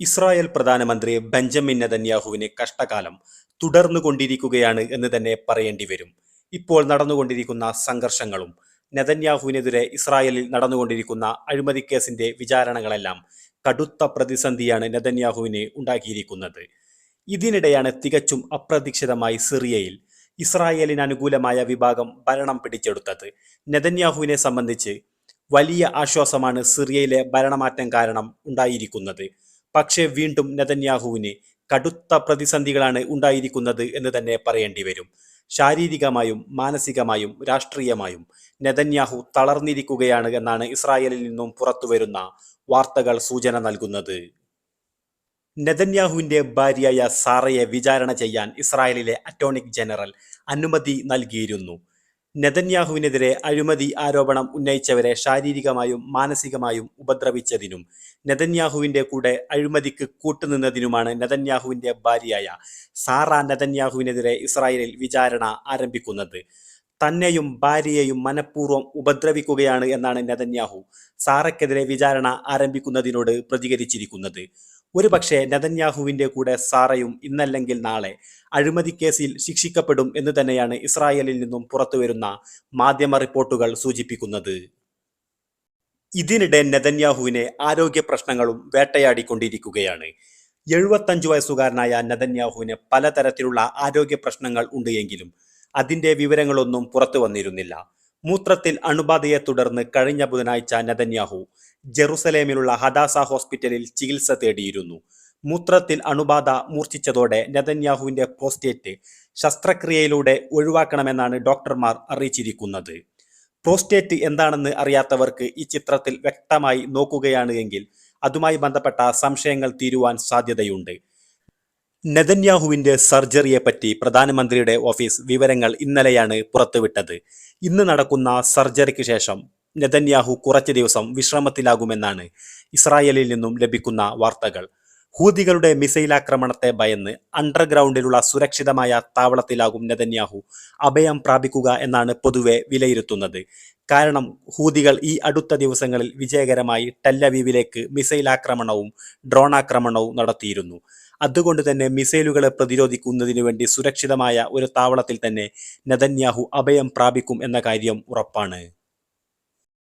Israel പ്രധാനമന്ത്രി Benjamin നെതന്യാഹുവിന് കഷ്ടകാലം തുടർന്നു കൊണ്ടിരിക്കുകയാണ് എന്ന് തന്നെ പറയേണ്ടി വരും. ഇപ്പോൾ നടന്നുകൊണ്ടിരിക്കുന്ന സംഘർഷങ്ങളും നെതന്യാഹുവിനെതിരെ ഇസ്രായേലിൽ നടന്നുകൊണ്ടിരിക്കുന്ന അഴിമതി കേസിന്റെ വിചാരണകളെല്ലാം കടുത്ത പ്രതിസന്ധിയാണ് നെതന്യാഹുവിന് ഉണ്ടാക്കിയിരിക്കുന്നത്. ഇതിനിടെയാണ് തികച്ചും അപ്രതീക്ഷിതമായി സിറിയയിൽ ഇസ്രായേലിന് അനുകൂലമായ വിഭാഗം ഭരണം പിടിച്ചെടുത്തത്. നെതന്യാഹുവിനെ സംബന്ധിച്ച് വലിയ ആശ്വാസമാണ് സിറിയയിലെ ഭരണമാറ്റം കാരണം ഉണ്ടായിരിക്കുന്നത്. പക്ഷേ വീണ്ടും നെതന്യാഹുവിന് കടുത്ത പ്രതിസന്ധികളാണ് ഉണ്ടായിരിക്കുന്നത് എന്ന് തന്നെ പറയേണ്ടി വരും. ശാരീരികമായും മാനസികമായും രാഷ്ട്രീയമായും നെതന്യാഹു തളർന്നിരിക്കുകയാണ് എന്നാണ് ഇസ്രായേലിൽ നിന്നും പുറത്തുവരുന്ന വാർത്തകൾ സൂചന നൽകുന്നത്. നെതന്യാഹുവിന്റെ ഭാര്യയായ സാറയെ വിചാരണ ചെയ്യാൻ ഇസ്രായേലിലെ അറ്റോണിക് ജനറൽ അനുമതി നൽകിയിരുന്നു. നെതന്യാഹുവിനെതിരെ അഴിമതി ആരോപണം ഉന്നയിച്ചവരെ ശാരീരികമായും മാനസികമായും ഉപദ്രവിച്ചതിനും നെതന്യാഹുവിന്റെ കൂടെ അഴിമതിക്ക് കൂട്ടുനിന്നതിനുമാണ് നെതന്യാഹുവിന്റെ ഭാര്യയായ സാറ നെതന്യാഹുവിനെതിരെ ഇസ്രായേലിൽ വിചാരണ ആരംഭിക്കുന്നത്. തന്നെയും ഭാര്യയെയും മനഃപൂർവം ഉപദ്രവിക്കുകയാണ് എന്നാണ് നെതന്യാഹു സാറയ്ക്കെതിരെ വിചാരണ ആരംഭിക്കുന്നതിനോട് പ്രതികരിച്ചിരിക്കുന്നത്. ഒരുപക്ഷെ നെതന്യാഹുവിന്റെ കൂടെ സാറയും ഇന്നല്ലെങ്കിൽ നാളെ അഴിമതി കേസിൽ ശിക്ഷിക്കപ്പെടും എന്ന് തന്നെയാണ് ഇസ്രായേലിൽ നിന്നും പുറത്തുവരുന്ന മാധ്യമ റിപ്പോർട്ടുകൾ സൂചിപ്പിക്കുന്നത്. ഇതിനിടെ നെതന്യാഹുവിനെ ആരോഗ്യ പ്രശ്നങ്ങളും വേട്ടയാടിക്കൊണ്ടിരിക്കുകയാണ്. എഴുപത്തഞ്ചു വയസ്സുകാരനായ നെതന്യാഹുവിന് പലതരത്തിലുള്ള ആരോഗ്യ പ്രശ്നങ്ങൾ ഉണ്ട് എങ്കിലും അതിന്റെ വിവരങ്ങളൊന്നും പുറത്തു വന്നിരുന്നില്ല. മൂത്രത്തിൽ അണുബാധയെ തുടർന്ന് കഴിഞ്ഞ ബുധനാഴ്ച നെതന്യാഹു ജെറുസലേമിലുള്ള ഹദാസ ഹോസ്പിറ്റലിൽ ചികിത്സ തേടിയിരുന്നു. മൂത്രത്തിൽ അണുബാധ മൂർച്ഛിച്ചതോടെ നെതന്യാഹുവിന്റെ പ്രോസ്റ്റേറ്റ് ശസ്ത്രക്രിയയിലൂടെ ഒഴിവാക്കണമെന്നാണ് ഡോക്ടർമാർ അറിയിച്ചിരിക്കുന്നത്. പ്രോസ്റ്റേറ്റ് എന്താണെന്ന് അറിയാത്തവർക്ക് ഈ ചിത്രത്തിൽ വ്യക്തമായി നോക്കുകയാണ് എങ്കിൽ അതുമായി ബന്ധപ്പെട്ട സംശയങ്ങൾ തീരുവാൻ സാധ്യതയുണ്ട്. നെതന്യാഹുവിന്റെ സർജറിയെപ്പറ്റി പ്രധാനമന്ത്രിയുടെ ഓഫീസ് വിവരങ്ങൾ ഇന്നലെയാണ് പുറത്തുവിട്ടത്. ഇന്ന് നടക്കുന്ന സർജറിക്ക് ശേഷം നെതന്യാഹു കുറച്ച് ദിവസം വിശ്രമത്തിലാകുമെന്നാണ് ഇസ്രായേലിൽ നിന്നും ലഭിക്കുന്ന വാർത്തകൾ. ഹൂതികളുടെ മിസൈൽ ആക്രമണത്തെ ഭയന്ന് അണ്ടർഗ്രൗണ്ടിലുള്ള സുരക്ഷിതമായ താവളത്തിലാകും നെതന്യാഹു. അഭയം പ്രാപിക്കുക എന്നാണ് പൊതുവെ വിലയിരുത്തുന്നത്. കാരണം ഹൂതികൾ ഈ അടുത്ത ദിവസങ്ങളിൽ വിജയകരമായി ടെല്ലവീവിലേക്ക് മിസൈൽ ആക്രമണവും ഡ്രോൺ ആക്രമണവും നടത്തിയിരുന്നു. അതുകൊണ്ട് തന്നെ മിസൈലുകളെ പ്രതിരോധിക്കുന്നതിനു വേണ്ടി സുരക്ഷിതമായ ഒരു താവളത്തിൽ തന്നെ നെതന്യാഹു അഭയം പ്രാപിക്കും എന്ന കാര്യം ഉറപ്പാണ്.